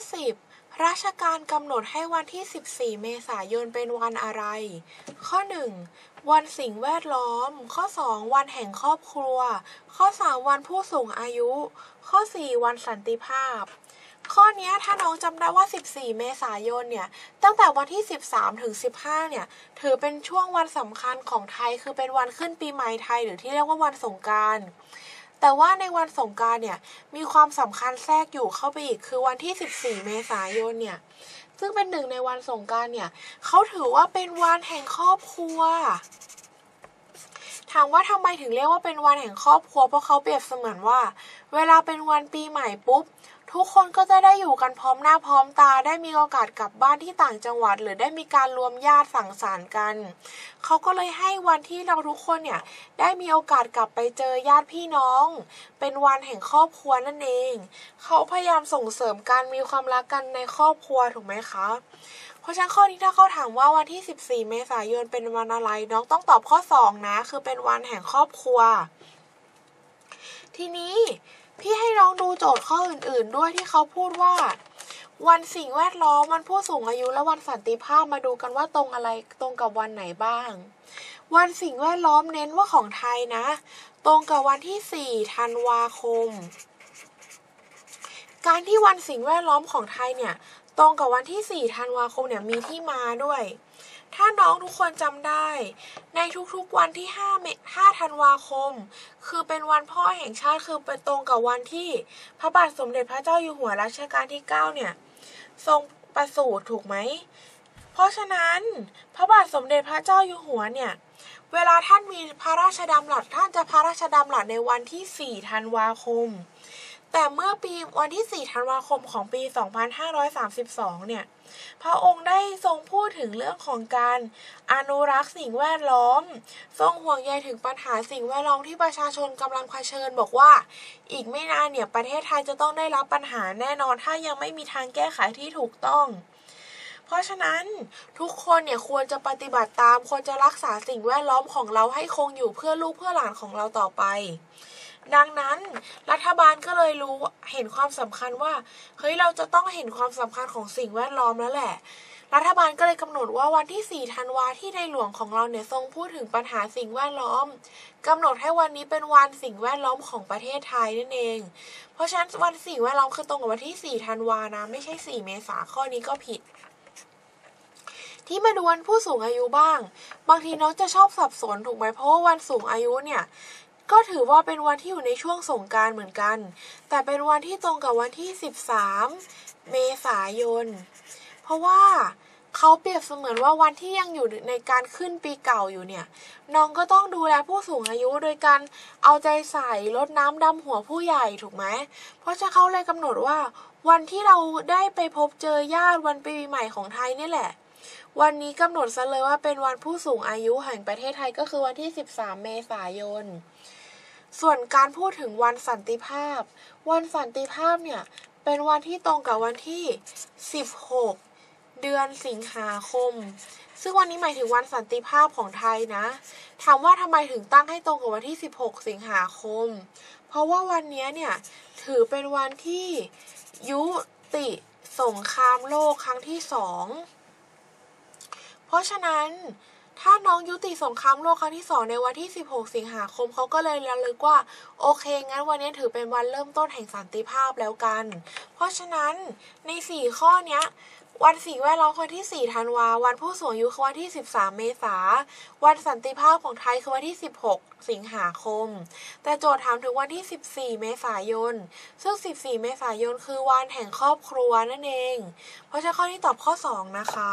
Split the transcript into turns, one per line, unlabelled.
ข้อ10 ราชการกำหนดให้วันที่ 14 เมษายนเป็นวันอะไร ข้อ 1 วันสิ่งแวดล้อม ข้อ 2 วันแห่งครอบครัว ข้อ 3 วันผู้สูงอายุ ข้อ 4 วันสันติภาพข้อนี้ถ้าน้องจำได้ว่า 14 เมษายนเนี่ย ตั้งแต่วันที่ 13 ถึง 15 เนี่ย ถือเป็นช่วงวันสำคัญของไทย คือเป็นวันขึ้นปีใหม่ไทย หรือที่เรียกว่าวันสงกรานต์ แต่ว่าในวันสงการเนี่ยมีความสำคัญแทรกอยู่เข้าไปอีกคือวันที่ 14 เมษายนเนี่ยซึ่งเป็นหนึ่งในวันสงการเนี่ยเขาถือว่าเป็นวันแห่งครอบครัว ถามว่าทำไมถึงเรียกว่าเป็นวันแห่งครอบครัวเพราะเขาเปรียบเสมือนว่า เวลาเป็นวันปีใหม่ปุ๊บ ทุกคนก็จะได้อยู่กันพร้อมหน้าพร้อมตา ได้มีโอกาสกลับบ้านที่ต่างจังหวัด หรือได้มีการรวมญาติสังสรรค์กัน เขาก็เลยให้วันที่เราทุกคนเนี่ยได้มีโอกาสกลับไปเจอญาติพี่น้อง เป็นวันแห่งครอบครัวนั่นเอง เขาพยายามส่งเสริมการมีความรักกันในครอบครัวถูกไหมคะ เพราะฉะนั้นข้อนี้ถ้าเขาถามว่าวันที่ 14 เมษายนเป็นวันอะไรน้องต้องตอบข้อ 2 นะ คือเป็นวันแห่งครอบครัว ทีนี้พี่ให้น้องดูโจทย์ข้ออื่น ๆ ด้วยที่เขาพูดว่า วันสิ่งแวดล้อมวันผู้สูงอายุและวันสันติภาพมาดูกันว่าตรงอะไรตรงกับวันไหนบ้าง วันสิ่งแวดล้อมเน้นว่าของไทยนะ ตรงกับวันที่ 4 ธันวาคม การที่วันสิ่งแวดล้อมของไทยเนี่ยตรงกับวันที่ 4 ธันวาคมเนี่ยมีที่มาด้วย ถ้าน้องทุกคนจำได้ ในทุกๆวันที่ 5 เม5ธันวาคม คือเป็นวันพ่อแห่งชาติคือเป็นตรงกับวันที่พระบาทสมเด็จพระเจ้าอยู่หัวรัชกาลที่ 9 เนี่ย ทรงประสูติถูกไหม เพราะฉะนั้นพระบาทสมเด็จพระเจ้าอยู่หัวเนี่ย เวลาท่านมีพระราชดำรัสท่านจะพระราชดำรัสในวันที่ 4 ธันวาคม แต่เมื่อปีวันที่ 4 ธันวาคมของปี 2532 เนี่ย พระองค์ได้ทรงพูดถึงเรื่องของการอนุรักษ์สิ่งแวดล้อม ทรงห่วงใยถึงปัญหาสิ่งแวดล้อมที่ประชาชนกำลังเผชิญบอกว่า อีกไม่นานเนี่ยประเทศไทยจะต้องได้รับปัญหาแน่นอนถ้ายังไม่มีทางแก้ไขที่ถูกต้องเพราะฉะนั้นทุกคนเนี่ยควรจะปฏิบัติตามควรจะรักษาสิ่งแวดล้อมของเราให้คงอยู่เพื่อลูกเพื่อหลานของเราต่อไป ดังนั้นรัฐบาลก็เลยรู้เห็นความสำคัญว่าเฮ้ยเราจะต้องเห็นความสำคัญของสิ่งแวดล้อมแล้วแหละ รัฐบาลก็เลยกำหนดว่าวันที่ 4 ธันวาที่ในหลวงของเราเนี่ยทรงพูดถึงปัญหาสิ่งแวดล้อมกำหนดให้วันนี้เป็นวันสิ่งแวดล้อมของประเทศไทยนั่นเอง เพราะฉะนั้นวันสิ่งแวดล้อมคือตรงกับวันที่ 4 ธันวานะไม่ใช่ 4 เมษาข้อนี้ก็ผิดที่มาดูวันผู้สูงอายุบ้าง บางทีน้องจะชอบสับสนถูกไหมเพราะว่าวันสูงอายุเนี่ย ก็ถือว่าเป็นวันที่อยู่ในช่วงสงการเหมือนกัน แต่เป็นวันที่ตรงกับวันที่ 13 เมษายน เพราะว่าเขาเปรียบเสมือนว่าวันที่ยังอยู่ในการขึ้นปีเก่าอยู่เนี่ย น้องก็ต้องดูแลผู้สูงอายุโดยการเอาใจใส่ลดน้ำดำหัวผู้ใหญ่ถูกไหม เพราะฉะนั้นเขาเลยกำหนดว่า วันที่เราได้ไปพบเจอญาติวันปีใหม่ของไทยนี่แหละ วันนี้กำหนดซะเลยว่าเป็นวันผู้สูงอายุแห่งประเทศไทยก็คือวันที่ 13 เมษายน ส่วนการพูดถึงวันสันติภาพ วันสันติภาพเนี่ย เป็นวันที่ตรงกับวันที่ 16 เดือนสิงหาคม ซึ่งวันนี้หมายถึงวันสันติภาพของไทยนะ ถามว่าทำไมถึงตั้งให้ตรงกับวันที่ 16 สิงหาคม เพราะว่าวันนี้เนี่ย ถือเป็นวันที่ยุติสงครามโลกครั้งที่สอง เพราะฉะนั้น ถ้าน้องยุติสงครามโลกครั้งที่สองในวันที่ 16 สิงหาคมเขาก็เลยระลึกว่า โอเค งั้นวันนี้ถือเป็นวันเริ่มต้นแห่งสันติภาพแล้วกัน เพราะฉะนั้นใน 4 ข้อเนี้ยวันสิ่งแวดล้อมคือวันที่ 4 ธันวา วันผู้สูงอายุคือวันที่ 13 เมษา วันสันติภาพของไทยคือวันที่ 16 สิงหาคม แต่โจทย์ถามถึงวันที่ 14 เมษายน ซึ่ง 14 เมษายนคือวันแห่งครอบครัวนั่นเอง เพราะฉะนั้นข้อนี้ตอบข้อ 2 นะคะ